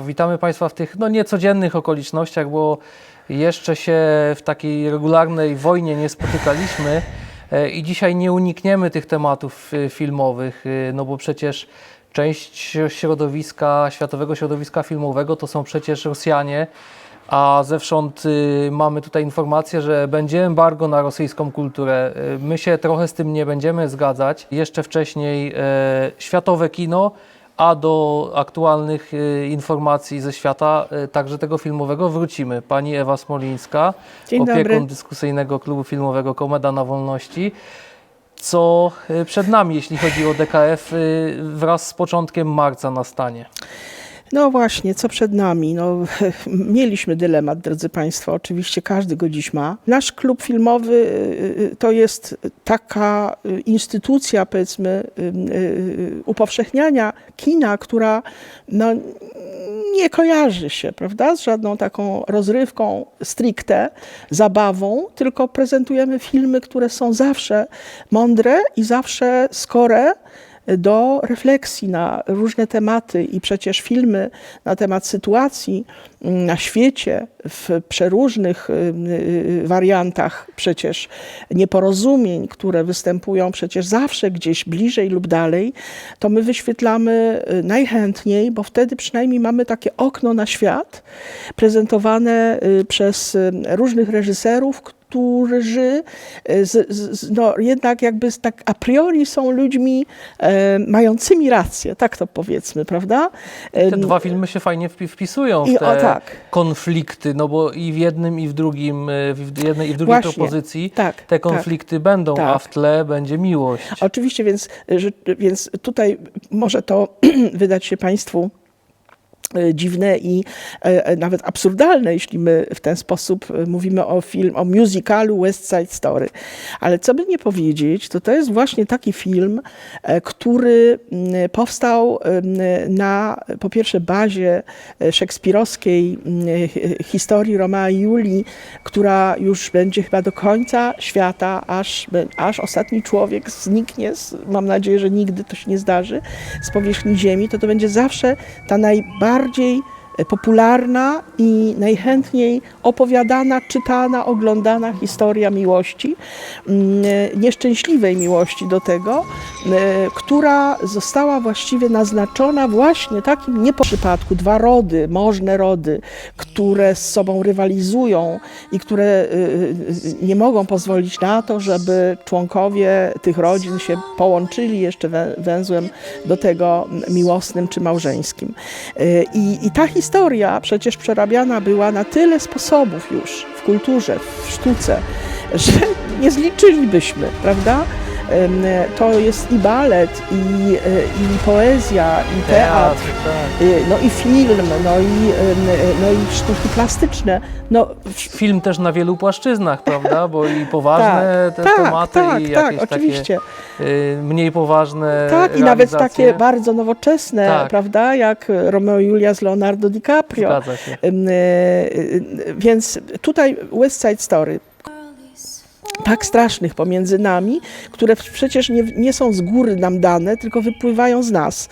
Państwo, witamy Państwa w tych no, niecodziennych okolicznościach, bo jeszcze się w takiej regularnej wojnie nie spotykaliśmy e, i dzisiaj nie unikniemy tych tematów e, filmowych, e, no bo przecież część środowiska, światowego środowiska filmowego to są przecież Rosjanie, a zewsząd mamy tutaj informację, że będzie embargo na rosyjską kulturę. My się trochę z tym nie będziemy zgadzać. Jeszcze wcześniej światowe kino, a do aktualnych y, informacji ze świata, y, także tego filmowego, wrócimy. Pani Ewa Smolińska, Dzień opiekun dobry. dyskusyjnego klubu filmowego Komeda na Wolności. Co y, przed nami, jeśli chodzi o DKF, wraz z początkiem marca nastanie? No właśnie, co przed nami? No, mieliśmy dylemat, drodzy Państwo, oczywiście każdy go dziś ma. Nasz klub filmowy y, y, to jest taka y, instytucja, powiedzmy, y, y, upowszechniania kina, która no, nie kojarzy się, prawda, z żadną taką rozrywką stricte, zabawą, tylko prezentujemy filmy, które są zawsze mądre i zawsze skore do refleksji na różne tematy i przecież filmy na temat sytuacji mm, na świecie w przeróżnych y, y, wariantach przecież nieporozumień, które występują przecież zawsze gdzieś bliżej lub dalej, to my wyświetlamy y, najchętniej, bo wtedy przynajmniej mamy takie okno na świat prezentowane przez różnych reżyserów, którzy y, z, z, no, jednak jakby z- tak a priori są ludźmi e, mającymi rację, tak to powiedzmy, prawda? Te Em, dwa filmy się fajnie wpi- wpisują w I te o tak. konflikty, no bo i w jednym, i w drugim, y, w jednej i w drugiej Właśnie. propozycji Tak, te tak. konflikty będą, a Tak. w tle będzie miłość. Oczywiście, więc, że, więc tutaj może to wydać się Państwu e, dziwne i e, e, nawet absurdalne, jeśli my w ten sposób e, mówimy o film, o musicalu West Side Story. Ale co by nie powiedzieć, to to jest właśnie taki film, e, który mm, powstał na po pierwsze bazie e, szekspirowskiej mm, hi- historii Romea i Julii, która już będzie chyba do końca świata, aż, aż ostatni człowiek zniknie, mam nadzieję, że nigdy to się nie zdarzy, z powierzchni ziemi, to to będzie zawsze ta najbardziej e, popularna i najchętniej opowiadana, czytana, oglądana historia miłości, mm, nieszczęśliwej miłości do tego, e, która została właściwie naznaczona właśnie takim nie po przypadku, dwa rody, możne rody, które z sobą rywalizują i które y, y, nie mogą pozwolić na to, żeby członkowie tych rodzin się połączyli jeszcze wę- węzłem do tego miłosnym czy małżeńskim. Y, I, I ta historia przecież przerabiana była na tyle sposobów już w kulturze, w sztuce, że nie zliczylibyśmy, prawda? To jest i balet, i, y, i poezja, i teatr, tak. y, no i film, no i, no i sztuki plastyczne. No, Film też na wielu płaszczyznach, prawda? Bo i poważne te tak, tematy, tak, i tak, jakieś oczywiście. takie y, mniej poważne Tak, i nawet takie bardzo nowoczesne, Tak. prawda, jak Romeo i Julia z Leonardo DiCaprio. Zgadza się. Ym, y, Więc tutaj West Side Story. Tak strasznych pomiędzy nami, które przecież nie, nie są z góry nam dane, tylko wypływają z nas.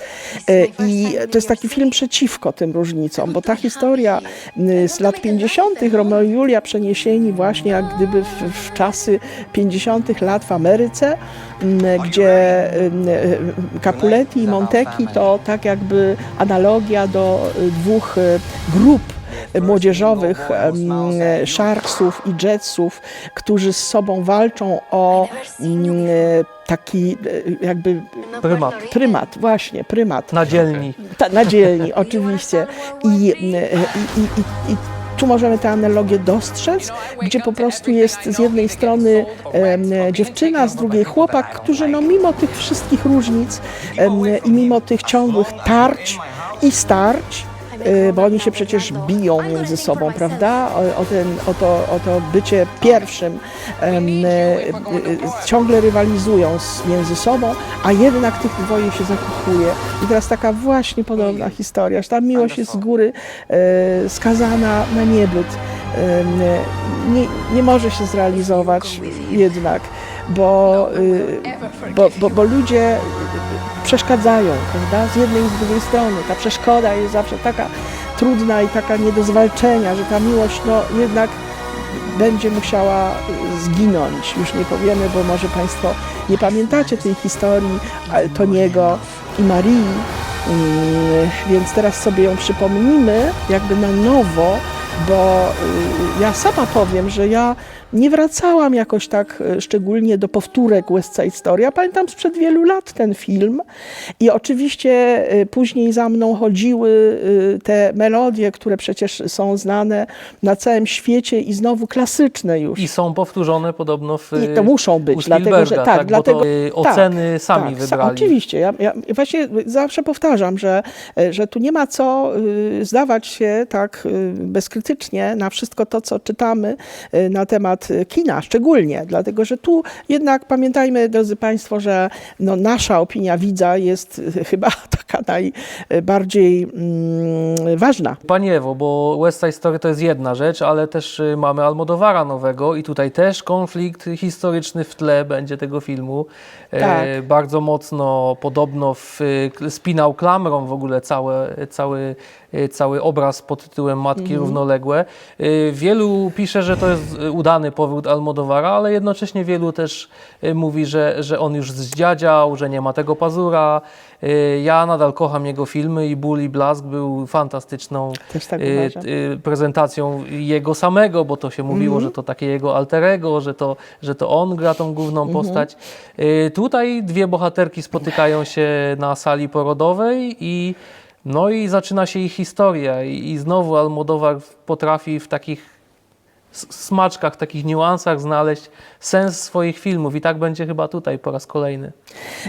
E, I to jest taki film przeciwko tym różnicom, bo ta historia y, z lat 50. Romeo i Julia przeniesieni właśnie jak gdyby w, w czasy 50. lat w Ameryce, gdzie y, y, Capuletti i Monteki to tak jakby analogia do dwóch grup młodzieżowych Sharksów i Jetsów, którzy z sobą walczą o mm, taki e, jakby Prymat. prymat, właśnie, prymat. Na dzielni. Ta, na dzielni, oczywiście. I, i, i, i, i tu możemy tę analogię dostrzec, gdzie po prostu jest z jednej strony em, dziewczyna, z drugiej chłopak, którzy no mimo tych wszystkich różnic em, i mimo tych ciągłych tarć i starć, e, bo oni się przecież biją między sobą, prawda? O, o, ten, o, to, o to bycie pierwszym. e, e, ciągle rywalizują między sobą, a jednak tych dwoje się zakochuje. I teraz taka właśnie podobna historia, że ta miłość jest z góry skazana na niebyt. Nie, nie może się zrealizować jednak, bo, y, bo, bo, bo ludzie przeszkadzają, prawda? Z jednej i z drugiej strony. Ta przeszkoda jest zawsze taka trudna i taka nie do zwalczenia, że ta miłość no, jednak będzie musiała zginąć. Już nie powiemy, bo może Państwo nie pamiętacie tej historii Toniego i Marii, Mm, więc teraz sobie ją przypomnimy jakby na nowo, bo y, ja sama powiem, że ja nie wracałam jakoś tak y, szczególnie do powtórek West Side Story. Ja pamiętam sprzed wielu lat ten film i oczywiście y, później za mną chodziły y, te melodie, które przecież są znane na całym świecie i znowu klasyczne już. I są powtórzone podobno w I to muszą być, dlatego że Spielberga, tak, dlatego oceny sami tak, wybrali. Oczywiście, ja, ja właśnie zawsze powtarzam, że, że tu nie ma co zdawać się tak bezkrytycznie na wszystko to, co czytamy na temat y, kina, szczególnie, dlatego że tu jednak pamiętajmy, drodzy Państwo, że no, nasza opinia widza jest y, chyba taka najbardziej mm, ważna. Pani Ewo, bo West Side Story to jest jedna rzecz, ale też y, mamy Almodowara nowego i tutaj też konflikt historyczny w tle będzie tego filmu. E, Tak. bardzo mocno podobno w, y, spinał klamrą w ogóle całe, cały, y, cały obraz pod tytułem Matki Mhm. Równoległe. Y, wielu pisze, że to jest y, udany powrót Almodowara, ale jednocześnie wielu też y, mówi, że, że on już zdziadział, że nie ma tego pazura. Y, Ja nadal kocham jego filmy i Ból i Blask był fantastyczną tak y, y, prezentacją jego samego, bo to się mówiło, Mhm. że to takie jego alterego, że to, że to on gra tą główną Mhm. postać. Y, Tutaj dwie bohaterki spotykają się na sali porodowej i no i zaczyna się ich historia i, i znowu Almodowar potrafi w takich smaczkach, takich niuansach znaleźć sens swoich filmów i tak będzie chyba tutaj po raz kolejny.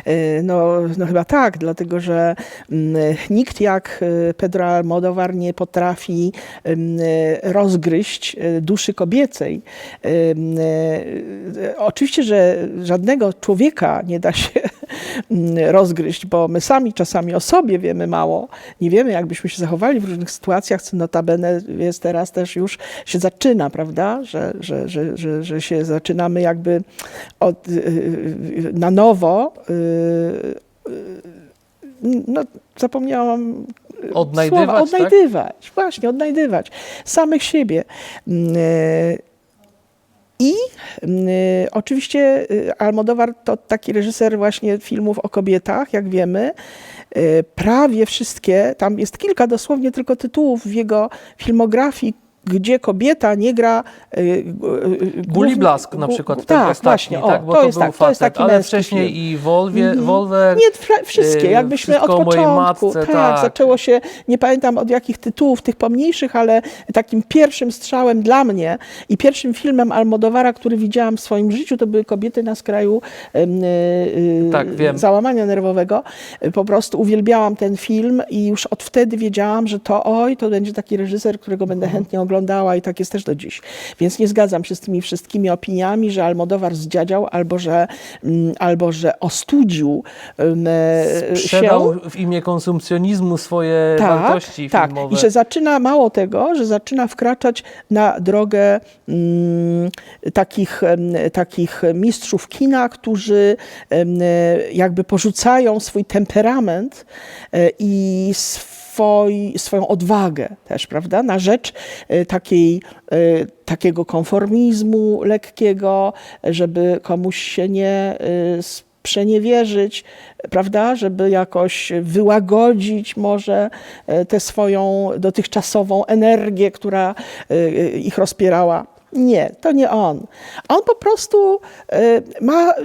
Y, No, no chyba tak, dlatego że mm, nikt jak y, Pedro Almodovar nie potrafi y, rozgryźć y, duszy kobiecej. Oczywiście, że żadnego człowieka nie da się mm, rozgryźć, bo my sami czasami o sobie wiemy mało. Nie wiemy, jakbyśmy się zachowali w różnych sytuacjach, co notabene jest teraz też już się zaczyna, prawda? Że, że, że, że, że się zaczynamy jakby od, y, y, na nowo. y, y, No, zapomniałam y, Odnajdywać, słowa. tak? Odnajdywać, właśnie, odnajdywać samych siebie. Mm, y, I oczywiście y, Almodovar to taki reżyser właśnie filmów o kobietach, jak wiemy. Y, prawie wszystkie, tam jest kilka dosłownie tylko tytułów w jego filmografii, gdzie kobieta nie gra. y, y, Blask na przykład, ten tak, ostatni, właśnie, o, tak? bo to, to, jest był tak, facet, to jest taki ale wcześniej film. i Wolwie, Mhm. Wolwer, Nie, wszystkie, y, jakbyśmy od początku. matce, tak, tak. zaczęło się, nie pamiętam od jakich tytułów, tych pomniejszych, ale takim pierwszym strzałem dla mnie i pierwszym filmem Almodowara, który widziałam w swoim życiu, to były Kobiety na skraju y, y, Tak, załamania nerwowego. Po prostu uwielbiałam ten film i już od wtedy wiedziałam, że to oj, to będzie taki reżyser, którego będę chętnie oglądała i tak jest też do dziś. Więc nie zgadzam się z tymi wszystkimi opiniami, że Almodowar zdziadział albo że, mm, albo że ostudził e, się. sprzedał w imię konsumpcjonizmu swoje wartości tak. filmowe. I że zaczyna, mało tego, że zaczyna wkraczać na drogę mm, takich, takich mistrzów kina, którzy em, jakby porzucają swój temperament e, i swój, swoją odwagę też, prawda, na rzecz e, takiej, e, takiego konformizmu lekkiego, żeby komuś się nie e, sprzeniewierzyć, prawda, żeby jakoś wyłagodzić może tę swoją dotychczasową energię, która ich rozpierała. Nie, to nie on. On po prostu e, ma e,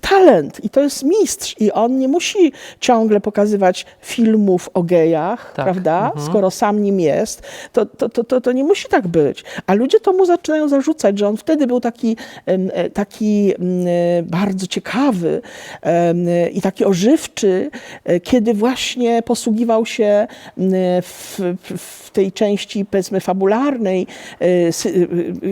talent i to jest mistrz i on nie musi ciągle pokazywać filmów o gejach, Tak, prawda, mhm. skoro sam nim jest, to, to, to, to, to nie musi tak być. A ludzie to mu zaczynają zarzucać, że on wtedy był taki, e, taki e, bardzo ciekawy i taki ożywczy, e, kiedy właśnie posługiwał się w, w, tej części, powiedzmy, fabularnej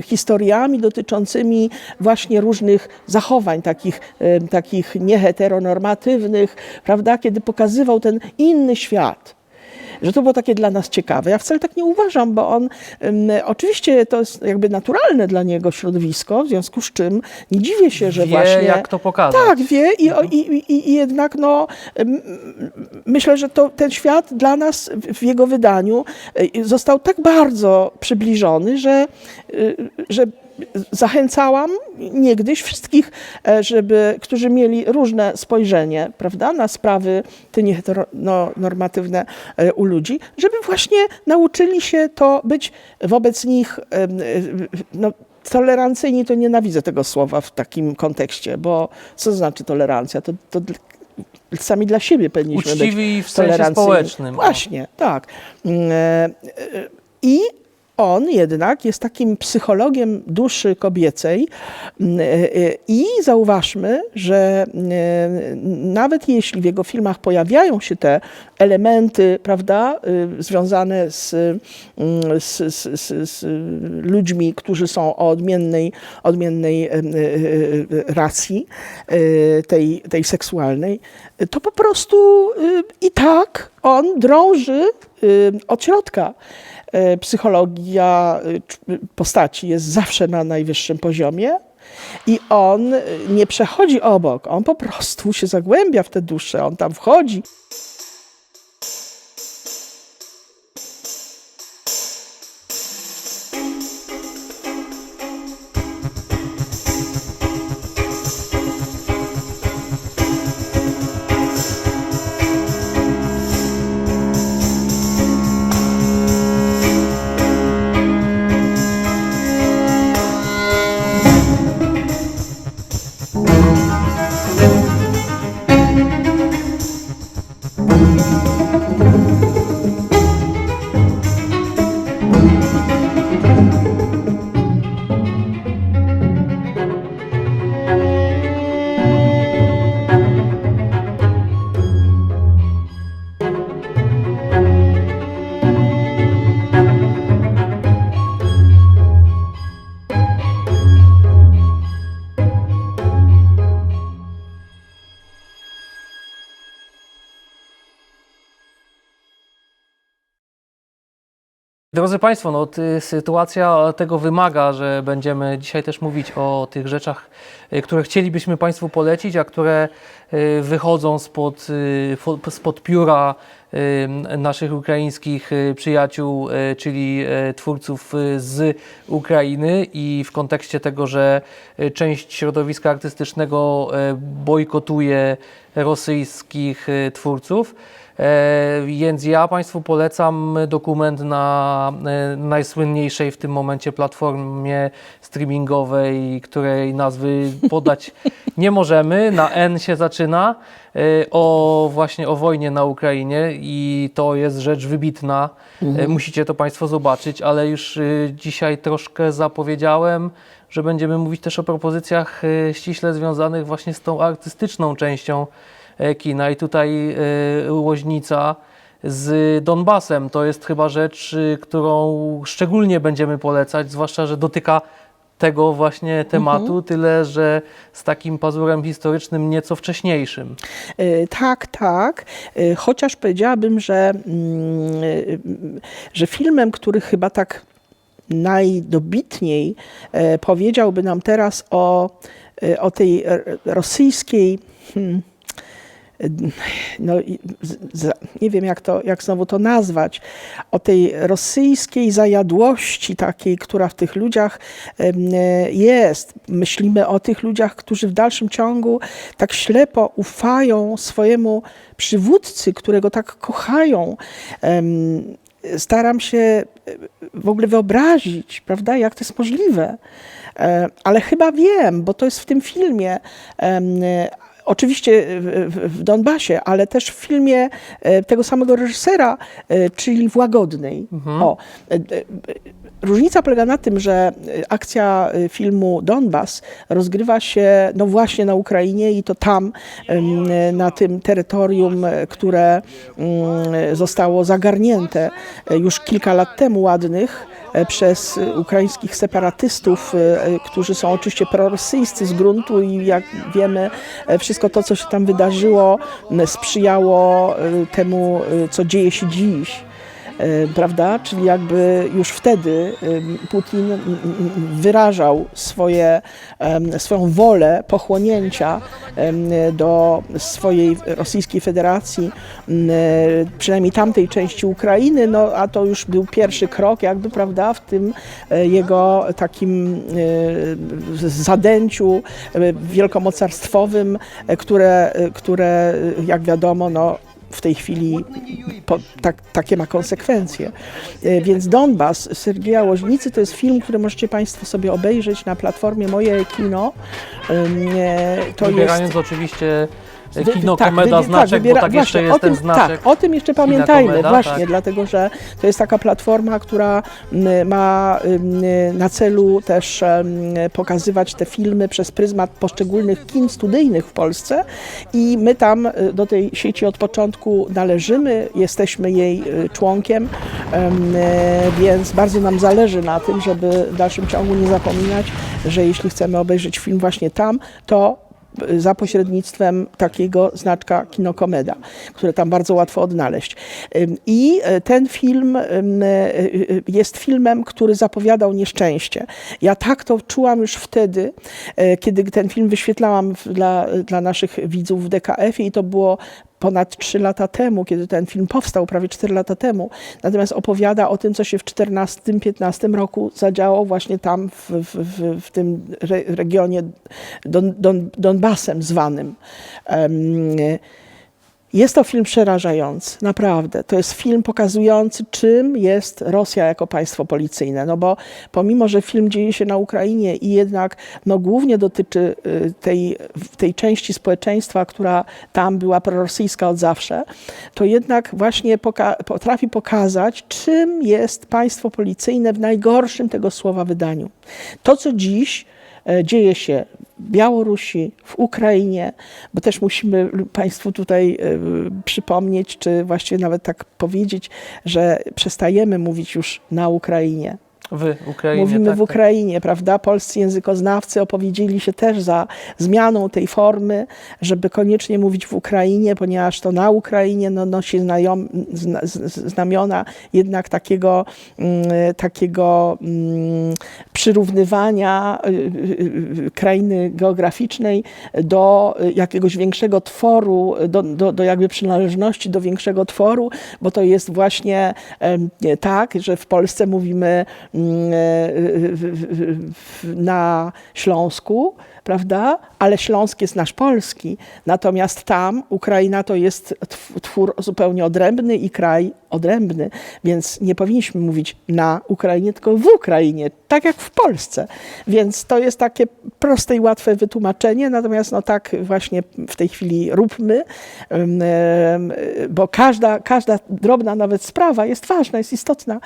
historiami dotyczącymi właśnie różnych zachowań takich, e, takich nieheteronormatywnych, prawda, kiedy pokazywał ten inny świat. Że to było takie dla nas ciekawe. Ja wcale tak nie uważam, bo on oczywiście to jest jakby naturalne dla niego środowisko, w związku z czym nie dziwię się, że Wie, właśnie... jak to pokazać. Tak, wie i, o- i, i, i jednak no, myślę, że to, ten świat dla nas w jego wydaniu e, został tak bardzo przybliżony, że, y, że zachęcałam niegdyś wszystkich, e, żeby, którzy mieli różne spojrzenie prawda, na sprawy te nieheteronormatywne e, u ludzi, żeby właśnie nauczyli się to być wobec nich e, no, tolerancyjni, to nienawidzę tego słowa w takim kontekście, bo co znaczy tolerancja? To, to sami dla siebie powinniśmy być Uczciwi w sensie społecznym. Właśnie, tak. Mm, I on jednak jest takim psychologiem duszy kobiecej Mm, e, e, i zauważmy, że e, nawet jeśli w jego filmach pojawiają się te elementy, prawda, y, związane z, mm, z, z, z, z ludźmi, którzy są o odmiennej, odmiennej racji, tej, tej seksualnej, to po prostu y, i tak on drąży y, od środka. E, Psychologia y, cz- postaci jest zawsze na najwyższym poziomie. I on nie przechodzi obok, on po prostu się zagłębia w tę duszę, on tam wchodzi. Drodzy Państwo, no, ty, sytuacja tego wymaga, że będziemy dzisiaj też mówić o tych rzeczach, y, które chcielibyśmy Państwu polecić, a które y, wychodzą spod, y, spod pióra naszych ukraińskich przyjaciół, czyli twórców z Ukrainy i w kontekście tego, że część środowiska artystycznego bojkotuje rosyjskich twórców. E, Więc ja Państwu polecam dokument na e, najsłynniejszej w tym momencie platformie streamingowej, której nazwy podać nie możemy. Na N się zaczyna. e, O właśnie o wojnie na Ukrainie i to jest rzecz wybitna. E, Musicie to Państwo zobaczyć, ale już dzisiaj troszkę zapowiedziałem, że będziemy mówić też o propozycjach ściśle związanych właśnie z tą artystyczną częścią kina i tutaj e, Łoźnica z Donbasem to jest chyba rzecz, y, którą szczególnie będziemy polecać, zwłaszcza, że dotyka tego właśnie tematu, tyle że z takim pazurem historycznym nieco wcześniejszym. E, Tak, tak. E, Chociaż powiedziałabym, że, mm, e, że filmem, który chyba tak najdobitniej e, powiedziałby nam teraz o, e, o tej e, rosyjskiej. Hmm, e, no, nie wiem jak, to, jak znowu to nazwać, o tej rosyjskiej zajadłości takiej, która w tych ludziach jest. Myślimy o tych ludziach, którzy w dalszym ciągu tak ślepo ufają swojemu przywódcy, którego tak kochają. Staram się e, w ogóle wyobrazić, prawda, jak to jest możliwe. E, Ale chyba wiem, bo to jest w tym filmie. Oczywiście w, Donbasie, ale też w filmie e, tego samego reżysera, e, czyli w Łagodnej. O, e, Różnica polega na tym, że akcja filmu Donbas rozgrywa się no właśnie na Ukrainie i to tam, na tym terytorium, które mm, zostało zagarnięte już kilka lat temu ładnych przez e, ukraińskich separatystów, e, którzy są oczywiście prorosyjscy z gruntu i jak wiemy, e, wszystko to, co się tam wydarzyło, sprzyjało temu, co dzieje się dziś. E, prawda? Czyli jakby już wtedy Putin wyrażał swoje, swoją wolę pochłonięcia do swojej Rosyjskiej Federacji, e, przynajmniej tamtej części Ukrainy, no a to już był pierwszy krok jakby, prawda, w tym e, jego takim zadęciu wielkomocarstwowym, które, które jak wiadomo, no, w tej chwili po, tak, takie ma konsekwencje. E, Więc Donbas Sergieja Łożnicy to jest film, który możecie Państwo sobie obejrzeć na platformie Moje Kino. E, To jest Wybierając oczywiście e, Wy- kino tak, komeda wybier- znaczek, wybiera- bo tak jeszcze właśnie, jest o tym, ten znaczek. Tak, o tym jeszcze pamiętajmy, Komeda, właśnie, tak. dlatego że to jest taka platforma, która ma na celu też pokazywać te filmy przez pryzmat poszczególnych kin studyjnych w Polsce i my tam y, do tej sieci od początku należymy, jesteśmy jej y, członkiem, em, e, więc bardzo nam zależy na tym, żeby w dalszym ciągu nie zapominać, że jeśli chcemy obejrzeć film właśnie tam, to za pośrednictwem takiego znaczka Kinokomeda, które tam bardzo łatwo odnaleźć. I e, ten film e, e, jest filmem, który zapowiadał nieszczęście. Ja tak to czułam już wtedy, kiedy ten film wyświetlałam dla, dla naszych widzów w DKF-ie i to było ponad 3 lata temu, kiedy ten film powstał, prawie 4 lata temu. Natomiast opowiada o tym, co się w 14-15 roku zadziało właśnie tam w, w, w, w tym re, regionie Don, Don, Donbasem zwanym. Em, jest to film przerażający, naprawdę. To jest film pokazujący, czym jest Rosja jako państwo policyjne. No bo pomimo, że film dzieje się na Ukrainie i jednak no, głównie dotyczy y, tej, tej części społeczeństwa, która tam była prorosyjska od zawsze, to jednak właśnie poka potrafi pokazać, czym jest państwo policyjne w najgorszym tego słowa wydaniu. To, co dziś e, dzieje się Białorusi, w Ukrainie, bo też musimy Państwu tutaj e, przypomnieć, czy właściwie nawet tak powiedzieć, że przestajemy mówić już na Ukrainie. W Ukrainie. Mówimy tak, w tak. Ukrainie, prawda? Polscy językoznawcy opowiedzieli się też za zmianą tej formy, żeby koniecznie mówić w Ukrainie, ponieważ to na Ukrainie no, nosi znajom, zna, znamiona jednak takiego, mm, takiego mm, przyrównywania y, y, y, krainy geograficznej do jakiegoś większego tworu, do, do, do jakby przynależności do większego tworu, bo to jest właśnie tak, że w Polsce mówimy na Śląsku, prawda? Ale Śląsk jest nasz polski. Natomiast tam Ukraina to jest tw- twór zupełnie odrębny i kraj odrębny, więc nie powinniśmy mówić na Ukrainie, tylko w Ukrainie, tak jak w Polsce. Więc to jest takie proste i łatwe wytłumaczenie, natomiast no tak właśnie w tej chwili róbmy, bo każda, każda drobna nawet sprawa jest ważna, jest istotna.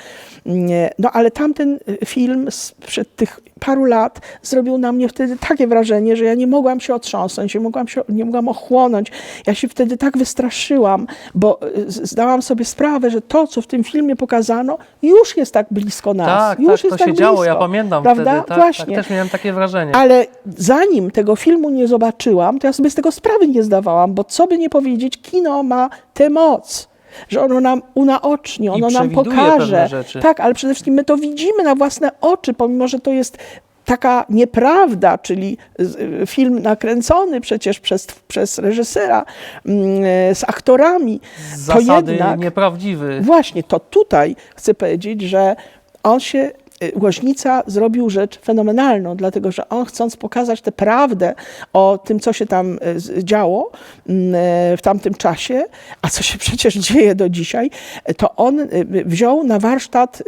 No ale tamten film sprzed tych paru lat zrobił na mnie wtedy takie wrażenie, że ja nie mogłam się otrząsnąć, nie mogłam, się, nie mogłam ochłonąć. Ja się wtedy tak wystraszyłam, bo y, zdałam sobie sprawę, że to, co w tym filmie pokazano, już jest tak blisko nas. Tak, już tak, jest to się tak działo, ja blisko, pamiętam prawda? wtedy. Tak, Właśnie. tak, też miałem takie wrażenie. Ale zanim tego filmu nie zobaczyłam, to ja sobie z tego sprawy nie zdawałam, bo co by nie powiedzieć, kino ma tę moc. Że ono nam unaocznie, ono nam pokaże. Tak, ale przede wszystkim my to widzimy na własne oczy, pomimo że to jest taka nieprawda, czyli y, film nakręcony przecież przez, przez reżysera mm, e, z aktorami. Z to jednak nieprawdziwy. Właśnie, to tutaj chcę powiedzieć, że on się, y, Łożnica zrobił rzecz fenomenalną, dlatego że on chcąc pokazać tę prawdę o tym, co się tam y, działo mm, e, w tamtym czasie, a co się przecież dzieje do dzisiaj, to on y, y, wziął na warsztat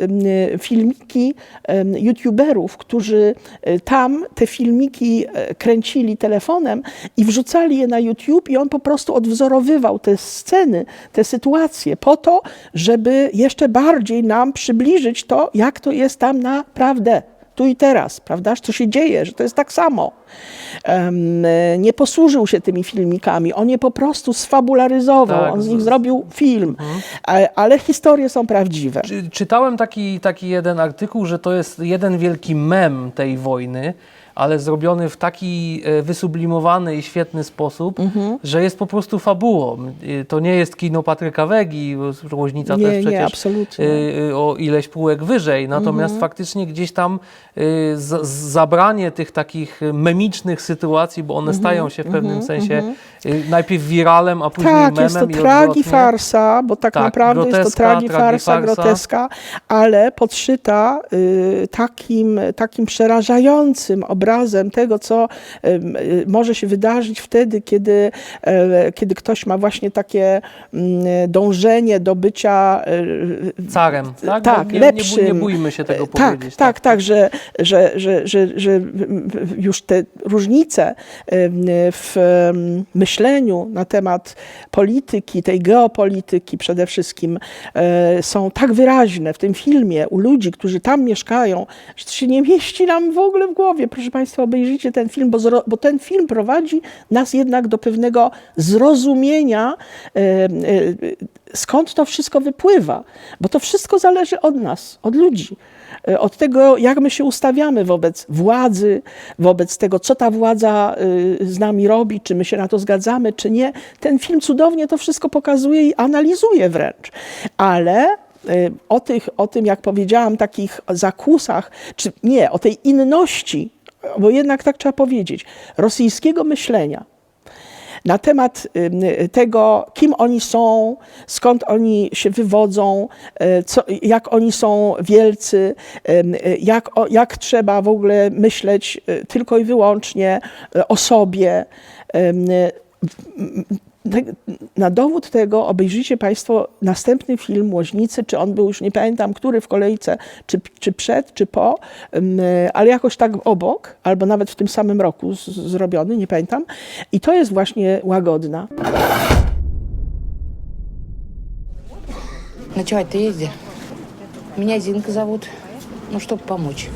y, filmiki y, youtuberów, którzy y, tam te filmiki kręcili telefonem i wrzucali je na YouTube i on po prostu odwzorowywał te sceny, te sytuacje po to, żeby jeszcze bardziej nam przybliżyć to, jak to jest tam naprawdę, tu i teraz, prawda, co się dzieje, że to jest tak samo. em, nie posłużył się tymi filmikami, on je po prostu sfabularyzował, Tak, on z nich zrobił film, A- ale historie są prawdziwe. Czy- Czytałem taki, taki jeden artykuł, że to jest jeden wielki mem tej wojny, ale zrobiony w taki e, wysublimowany i świetny sposób, Mhm. że jest po prostu fabułą. Y, To nie jest kino Patryka Wegi, Łoźnica Nie, też nie, przecież y, y, o ileś półek wyżej. Natomiast Mhm. faktycznie gdzieś tam zabranie tych takich memicznych sytuacji, bo one Mhm, stają się w pewnym sensie najpierw wiralem, a później Tak, memem jest to i tragi odwrotnie. farsa, bo tak, Tak, naprawdę jest to groteska, tragi farsa, tragifarsa. groteska, ale podszyta y, takim, takim przerażającym obrazem tego, co y, y, może się wydarzyć wtedy, kiedy, e, kiedy ktoś ma właśnie takie mm, dążenie do bycia y, Carem, tak? Tak, nie, lepszym. nie bójmy się tego tak, powiedzieć. Tak, tak, że, że, że, że, że już te różnice w em, myśleniu na temat polityki, tej geopolityki przede wszystkim e, są tak wyraźne w tym filmie u ludzi, którzy tam mieszkają, że to się nie mieści nam w ogóle w głowie. Proszę Państwa, obejrzyjcie ten film, bo, bo ten film prowadzi nas jednak do pewnego zrozumienia, e, e, skąd to wszystko wypływa, bo to wszystko zależy od nas, od ludzi, od tego, jak my się ustawiamy wobec władzy, wobec tego, co ta władza y, z nami robi, czy my się na to zgadzamy, czy nie. Ten film cudownie to wszystko pokazuje i analizuje wręcz, ale y, o, tych, o tym, jak powiedziałam, takich zakusach, czy nie, o tej inności, bo jednak tak trzeba powiedzieć, rosyjskiego myślenia, na temat ym, tego, kim oni są, skąd oni się wywodzą, e, co, jak oni są wielcy, e, jak, jak trzeba w ogóle myśleć tylko i wyłącznie o sobie. Ym, e, te- Na dowód tego obejrzyjcie Państwo następny film Łoźnicy, czy on był już nie pamiętam, który w kolejce, czy, czy przed, czy po, ym, e, ale jakoś tak obok, albo nawet w tym samym roku z, zrobiony, nie pamiętam. I to jest właśnie łagodna. Ночевать ты езди. Меня Зинка зовут. Ну, чтобы помочь.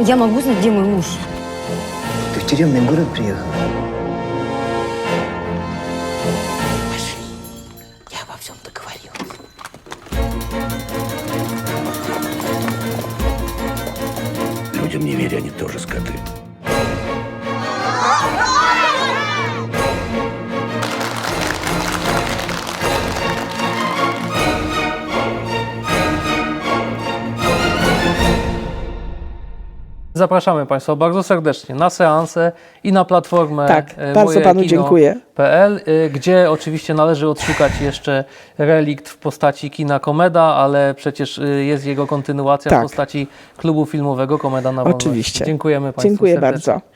Я могу знать, где мой муж? Ты в тюремный город приехал? Я обо всем договорилась. Людям не верь, они тоже скоты. Zapraszamy Państwa bardzo serdecznie na seansę i na platformę Tak, e, bardzo panu dziękuję. PL, y, gdzie oczywiście należy odszukać jeszcze relikt w postaci kina Komeda, ale przecież y, jest jego kontynuacja Tak. w postaci klubu filmowego Komeda na Wolność. Oczywiście. Dziękujemy Państwu Dziękuję serdecznie. bardzo.